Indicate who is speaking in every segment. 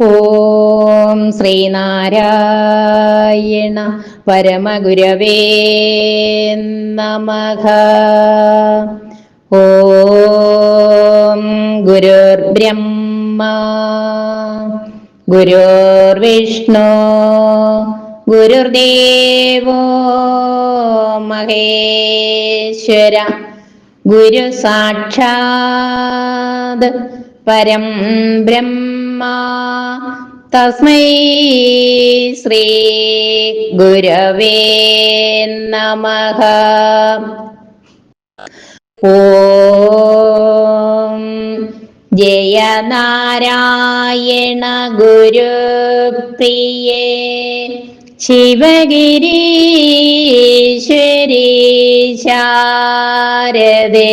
Speaker 1: ഓം ശ്രീനാരായണ പരമഗുരവേ നമഃ. ഓം ഗുരുർബ്രഹ്മ ഗുരുർവിഷ്ണു ഗുരുദേവോ മഹേശ്വര ഗുരു സാക്ഷാത് പരം ബ്രഹ്മ. തസ്മൈ ശ്രീ ഗുരവേ നമ. ഓം ജയ നാരായണ ഗുരുപ്രിയേ. ശിവഗിരീശ്വരി ശാരദേ.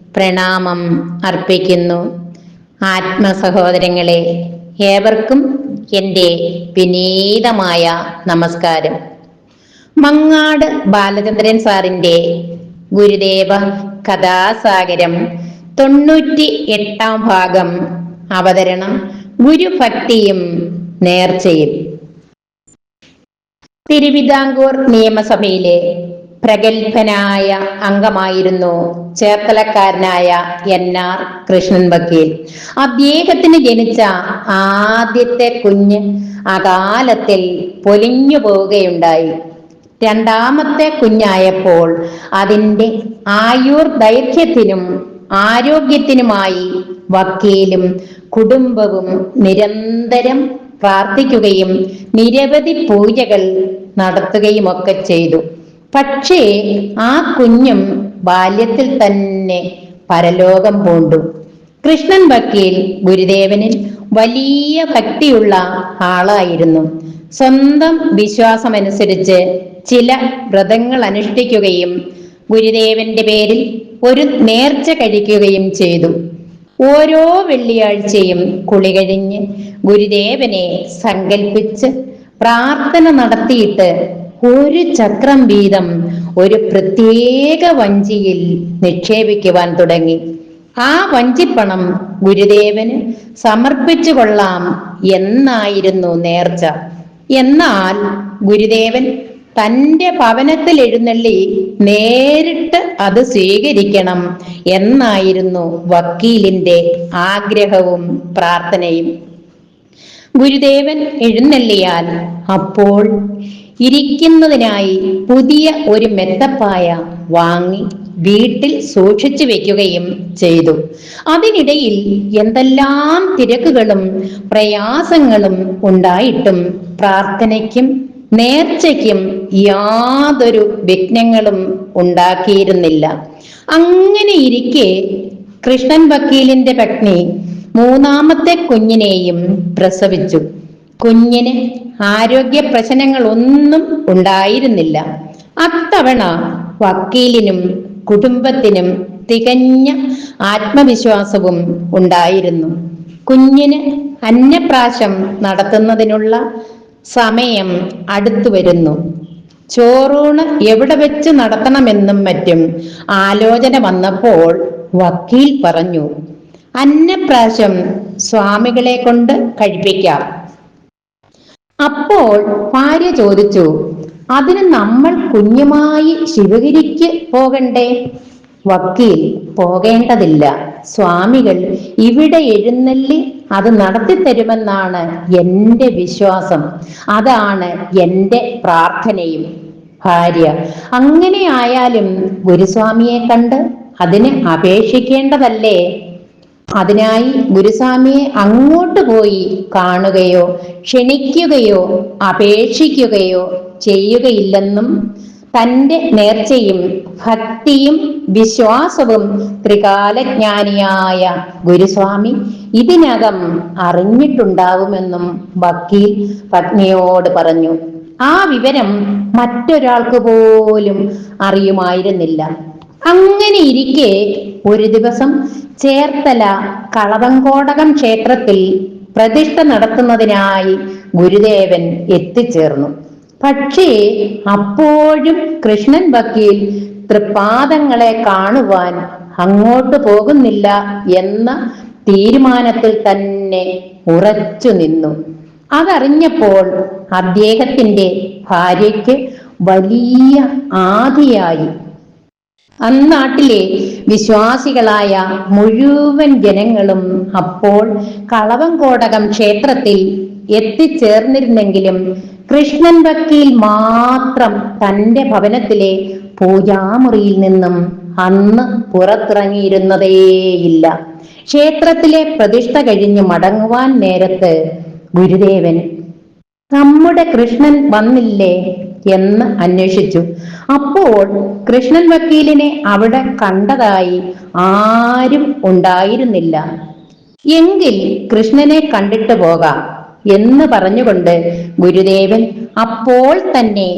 Speaker 1: പ്രണാമം അർപ്പിക്കുന്നു. ആത്മസഹോദരങ്ങളെ ഏവർക്കും എന്റെ വിനീതമായ നമസ്കാരം. മങ്ങാട് ബാലചന്ദ്രൻ സാറിന്റെ ഗുരുദേവ കഥാസാഗരം തൊണ്ണൂറ്റി എട്ടാം ഭാഗം അവതരണം ഗുരുഭക്തിയും നേർച്ചയും. തിരുവിതാംകൂർ നിയമസഭയിലെ പ്രഗത്ഭനായ അംഗമായിരുന്നു ചേർത്തലക്കാരനായ എൻ ആർ കൃഷ്ണൻ വക്കീൽ. അദ്ദേഹത്തിന് ജനിച്ച ആദ്യത്തെ കുഞ്ഞ് അകാലത്തിൽ പൊലിഞ്ഞു പോവുകയുണ്ടായി. രണ്ടാമത്തെ കുഞ്ഞായപ്പോൾ അതിന്റെ ആയുർ ദൈർഘ്യത്തിനും ആരോഗ്യത്തിനുമായി വക്കീലും കുടുംബവും നിരന്തരം പ്രാർത്ഥിക്കുകയും നിരവധി പൂജകൾ നടത്തുകയുമൊക്കെ ചെയ്തു. പക്ഷേ ആ കുഞ്ഞും ബാല്യത്തിൽ തന്നെ പരലോകം പൂണ്ടു. കൃഷ്ണൻ വക്കീൽ ഗുരുദേവനിൽ വലിയ ഭക്തിയുള്ള ആളായിരുന്നു. സ്വന്തം വിശ്വാസമനുസരിച്ച് ചില വ്രതങ്ങൾ അനുഷ്ഠിക്കുകയും ഗുരുദേവന്റെ പേരിൽ ഒരു നേർച്ച കഴിക്കുകയും ചെയ്തു. ഓരോ വെള്ളിയാഴ്ചയും കുളി കഴിഞ്ഞ് ഗുരുദേവനെ സങ്കൽപ്പിച്ച് പ്രാർത്ഥന നടത്തിയിട്ട് ഒരു ചക്രം വീതം ഒരു പ്രത്യേക വഞ്ചിയിൽ നിക്ഷേപിക്കുവാൻ തുടങ്ങി. ആ വഞ്ചിപ്പണം ഗുരുദേവന് സമർപ്പിച്ചു കൊള്ളാം എന്നായിരുന്നു നേർച്ച. എന്നാൽ ഗുരുദേവൻ തന്റെ ഭവനത്തിൽ എഴുന്നള്ളി നേരിട്ട് അത് സ്വീകരിക്കണം എന്നായിരുന്നു വക്കീലിന്റെ ആഗ്രഹവും പ്രാർത്ഥനയും. ഗുരുദേവൻ എഴുന്നള്ളിയാൽ അപ്പോൾ ഇരിക്കുന്നതിനായി പുതിയ ഒരു മെത്തപ്പായ വാങ്ങി വീട്ടിൽ സൂക്ഷിച്ചു വെക്കുകയും ചെയ്തു. അതിനിടയിൽ എന്തെല്ലാം തിരക്കുകളും പ്രയാസങ്ങളും ഉണ്ടായിട്ടും പ്രാർത്ഥനയ്ക്കും നേർച്ചയ്ക്കും യാതൊരു വിഘ്നങ്ങളും ഉണ്ടാക്കിയിരുന്നില്ല. അങ്ങനെ ഇരിക്കെ കൃഷ്ണൻ വക്കീലിന്റെ പത്നി മൂന്നാമത്തെ കുഞ്ഞിനെയും പ്രസവിച്ചു. കുഞ്ഞിന് ആരോഗ്യ പ്രശ്നങ്ങളൊന്നും ഉണ്ടായിരുന്നില്ല. അത്തവണ വക്കീലിനും കുടുംബത്തിനും തികഞ്ഞ ആത്മവിശ്വാസവും ഉണ്ടായിരുന്നു. കുഞ്ഞിന് അന്നപ്രാശം നടത്തുന്നതിനുള്ള സമയം അടുത്തു വരുന്നു. ചോറൂണ് എവിടെ വെച്ച് നടത്തണമെന്നും മറ്റും ആലോചന വന്നപ്പോൾ വക്കീൽ പറഞ്ഞു അന്നപ്രാശം സ്വാമികളെ കൊണ്ട് കഴിപ്പിക്കാം. അപ്പോൾ ഭാര്യ ചോദിച്ചു അതിന് നമ്മൾ കുഞ്ഞുമായി ശിവഗിരിക്ക് പോകണ്ടേ? വക്കീൽ പോകേണ്ടതില്ല. സ്വാമികൾ ഇവിടെ എഴുന്നള്ളി അത് നടത്തിത്തരുമെന്നാണ് എന്റെ വിശ്വാസം. അതാണ് എന്റെ പ്രാർത്ഥനയും. ഭാര്യ അങ്ങനെയായാലും ഗുരുസ്വാമിയെ കണ്ട് അതിന് അപേക്ഷിക്കേണ്ടതല്ലേ? അതിനായി ഗുരുസ്വാമിയെ അങ്ങോട്ട് പോയി കാണുകയോ ക്ഷണിക്കുകയോ അപേക്ഷിക്കുകയോ ചെയ്യുകയില്ലെന്നും തന്റെ നേർച്ചയും ഭക്തിയും വിശ്വാസവും ത്രികാലജ്ഞാനിയായ ഗുരുസ്വാമി ഇതിനകം അറിഞ്ഞിട്ടുണ്ടാവുമെന്നും വക്കീൽ പത്നിയോട് പറഞ്ഞു. ആ വിവരം മറ്റൊരാൾക്ക് പോലും അറിയുമായിരുന്നില്ല. അങ്ങനെ ഇരിക്കെ ഒരു ദിവസം ചേർത്തല കളവങ്കോടകം ക്ഷേത്രത്തിൽ പ്രതിഷ്ഠ നടത്തുന്നതിനായി ഗുരുദേവൻ എത്തിച്ചേർന്നു. പക്ഷേ അപ്പോഴും കൃഷ്ണൻ വക്കീൽ തൃപ്പാദങ്ങളെ കാണുവാൻ അങ്ങോട്ട് പോകുന്നില്ല എന്ന തീരുമാനത്തിൽ തന്നെ ഉറച്ചു നിന്നു. അതറിഞ്ഞപ്പോൾ അദ്ദേഹത്തിന്റെ ഭാര്യയ്ക്ക് വലിയ ആദിയായി അന്നാട്ടിലെ വിശ്വാസികളായ മുഴുവൻ ജനങ്ങളും അപ്പോൾ കളവങ്കോടകം ക്ഷേത്രത്തിൽ എത്തിച്ചേർന്നിരുന്നെങ്കിലും കൃഷ്ണൻ വക്കീൽ മാത്രം തന്റെ ഭവനത്തിലെ പൂജാമുറിയിൽ നിന്നും അന്ന് പുറത്തിറങ്ങിയിരുന്നതേയില്ല. ക്ഷേത്രത്തിലെ പ്രതിഷ്ഠ കഴിഞ്ഞ് മടങ്ങുവാൻ നേരത്ത് ഗുരുദേവൻ നമ്മുടെ കൃഷ്ണൻ വന്നില്ലേ? എന്ന് അന്വേഷിച്ചു. അപ്പോൾ കൃഷ്ണൻ വക്കീലിനെ അവിടെ കണ്ടതായി ആരും ഉണ്ടായിരുന്നില്ല. എങ്കിൽ കൃഷ്ണനെ കണ്ടിട്ട് പോകാം എന്ന് പറഞ്ഞുകൊണ്ട് ഗുരുദേവൻ അപ്പോൾ തന്നെ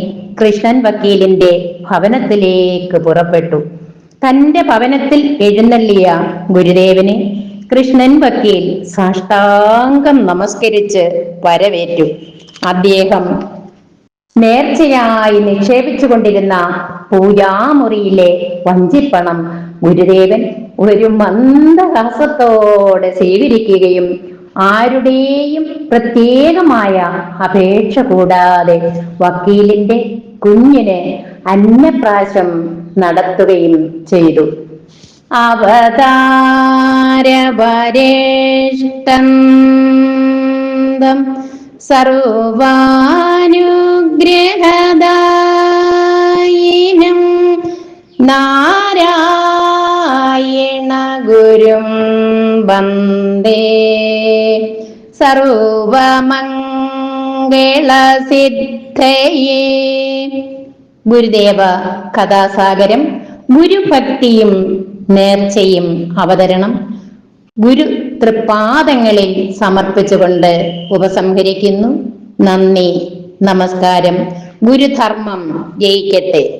Speaker 1: കൃഷ്ണൻ വക്കീലിന്റെ ഭവനത്തിലേക്ക് പുറപ്പെട്ടു. തന്റെ ഭവനത്തിൽ എഴുന്നള്ളിയ ഗുരുദേവനെ കൃഷ്ണൻ വക്കീൽ സാഷ്ടാംഗം നമസ്കരിച്ച് വരവേറ്റു. അദ്ദേഹം നേർച്ചയായി നിക്ഷേപിച്ചുകൊണ്ടിരുന്ന പൂജാമുറിയിലെ വഞ്ചിപ്പണം ഗുരുദേവൻ ഒരു മന്ദഹാസത്തോടെ സ്വീകരിക്കുകയും ആരുടെയും പ്രത്യേകമായ അപേക്ഷ കൂടാതെ വക്കീലിന്റെ കുഞ്ഞിന് അന്നപ്രാശം നടത്തുകയും ചെയ്തു. അവതാരവരേഷ്ടം സർവാനുഗ്രഹദായിനം നാരായണ ഗുരും വന്ദേ. സർവമംഗളസിദ്ധയേ. ഗുരുദേവ കഥാസാഗരം ഗുരുഭക്തിയും നേർച്ചയും അവതരണം. ഗുരു തൃപ്പാദങ്ങളിൽ സമർപ്പിച്ചുകൊണ്ട് ഉപസംഹരിക്കുന്നു. നന്ദി. നമസ്കാരം. ഗുരുധർമ്മം ജയിക്കട്ടെ.